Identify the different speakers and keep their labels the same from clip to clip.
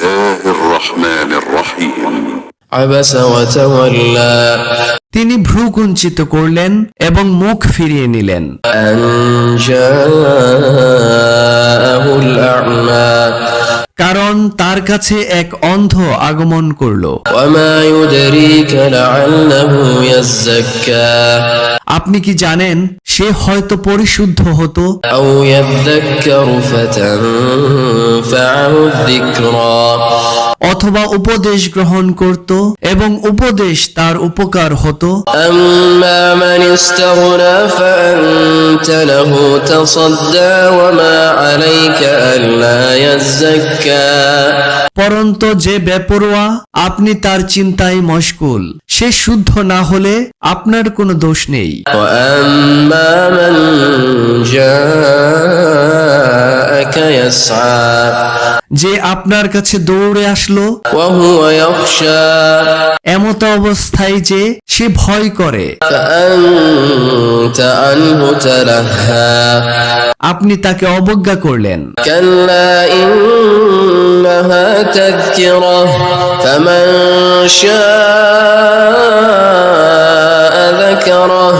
Speaker 1: الله الرحمن الرحيم
Speaker 2: عبس وتولى
Speaker 3: তিনি ভ্রুকুঞ্চিত করলেন এবং মুখ ফিরিয়ে নিলেন
Speaker 2: أن جاءه الأعمى
Speaker 3: কারণ তার কাছে এক অন্ধ আগমন করল আপনি কি জানেন সে হয়তো পরিশুদ্ধ হতো? অথবা উপদেশ গ্রহণ করত এবং উপদেশ তার উপকার হতো। পরন্ত যে বেপরোয়া আপনি তার চিন্তায় মশকুল সে শুদ্ধ না হলে আপনার কোনো দোষ নেই। যে আপনার কাছে দৌড়ে আসলো এমত অবস্থায় যে সে ভয় করে। আপনি তাকে অবজ্ঞা করলেন।
Speaker 2: تذكرة فمن شاء ذكره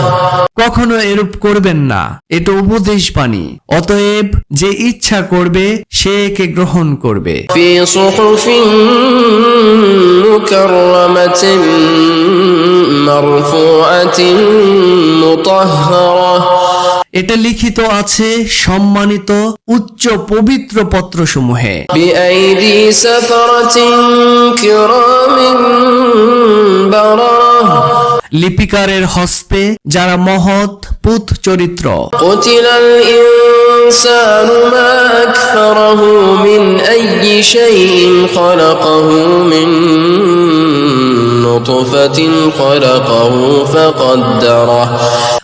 Speaker 3: কখনো এরূপ করবেন না এটা উপদেশ বাণী অতএব যে ইচ্ছা করবে সে একে গ্রহণ করবে
Speaker 2: في صحف مكرمة مرفوعة مطهرة
Speaker 3: এটা লিখিত আছে সম্মানিত উচ্চ পবিত্র পত্রসমূহে
Speaker 2: بأيدي سفرة كرام بررة
Speaker 3: লিপিকারের হস্তে যারা মহৎ পুত চরিত্র
Speaker 2: قتل الإنسان ما أكفره من أي شيء خلقه من نطفة خلقه فقدره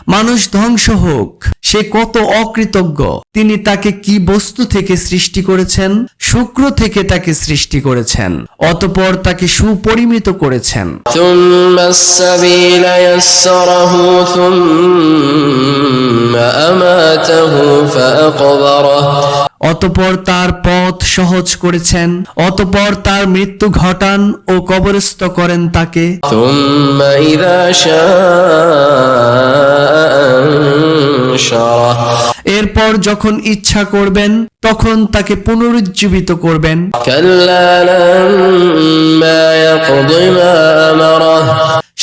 Speaker 3: মানুষ ধ্বংস হোক সে কত অকৃতজ্ঞ তিনি তাকে কি বস্তু থেকে সৃষ্টি করেছেন শুক্র থেকে তাকে সৃষ্টি করেছেন অতপর তাকে সুপরিমিত করেছেন
Speaker 2: ثم السبيل يسره ثم أماته فأقبره
Speaker 3: অতপর তার পথ সহজ করেছেন অতপর তার মৃত্যু ঘটান ও কবরস্থ করেন তাকে। এরপর যখন ইচ্ছা করবেন তখন তাকে পুনরুজ্জীবিত করবেন।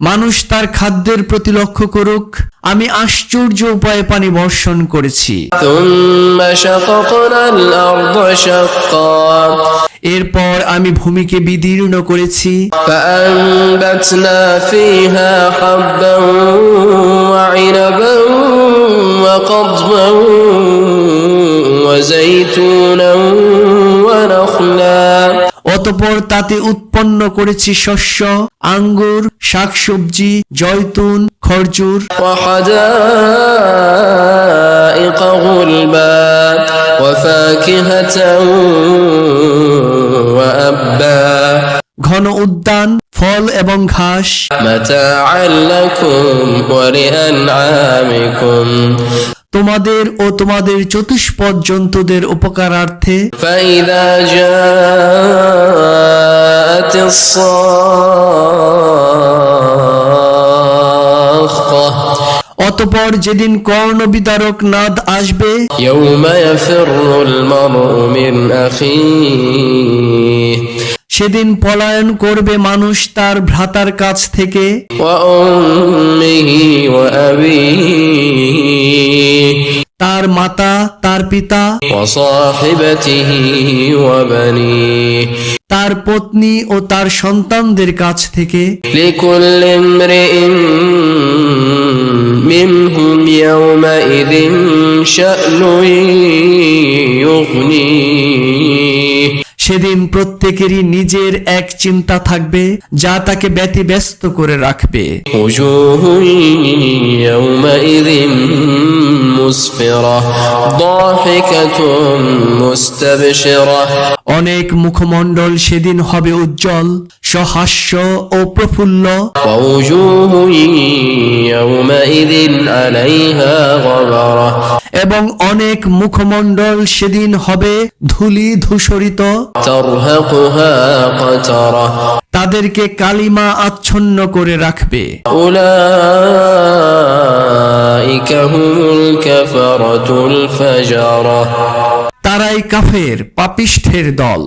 Speaker 3: মানুষ তার খাদ্যের প্রতি লক্ষ্য করুক আমি আশ্চর্য উপায়ে পানি বর্ষণ করেছি
Speaker 2: ثم شققنا الأرض شقا
Speaker 3: এরপর আমি ভূমিকে বিদীর্ণ করেছি
Speaker 2: فأنبتنا فيها حبا وعنبا وقضبا وزيتونا ونخلا
Speaker 3: অতপর তাতে উৎপন্ন করেছি শস্য আঙ্গুর শাকসবজি জয়তুন
Speaker 2: খরচুর
Speaker 3: ঘন উদ্যান ফল এবং ঘাস। তোমাদের ও তোমাদের চতুষ্পদ জন্তুদের উপকারার্থে অতপর যেদিন কর্ণ বিতারক নাদ আসবে সেদিন পলায়ন করবে মানুষ তার ভ্রাতার কাছ থেকে। তার মাতা তার পিতা। তার পত্নী ও তার সন্তানদের কাছ থেকে সেদিন প্রত্যেকেরই নিজের এক চিন্তা থাকবে যা তাকে ব্যতিব্যস্ত করে রাখবে।
Speaker 2: مسفرة ضاحكة مستبشرة
Speaker 3: অনেক মুখমণ্ডল সেদিন হবে উজ্জ্বল সহাস্য ও প্রফুল্ল
Speaker 2: ووجوه يومئذ عليها غبرة
Speaker 3: এবং অনেক মুখমণ্ডল সেদিন হবে ধূলি ধূসরিত
Speaker 2: ترهقها قترة
Speaker 3: তাদেরকে কালিমা আচ্ছন্ন করে রাখবে। তারাই কাফের পাপিষ্ঠের দল।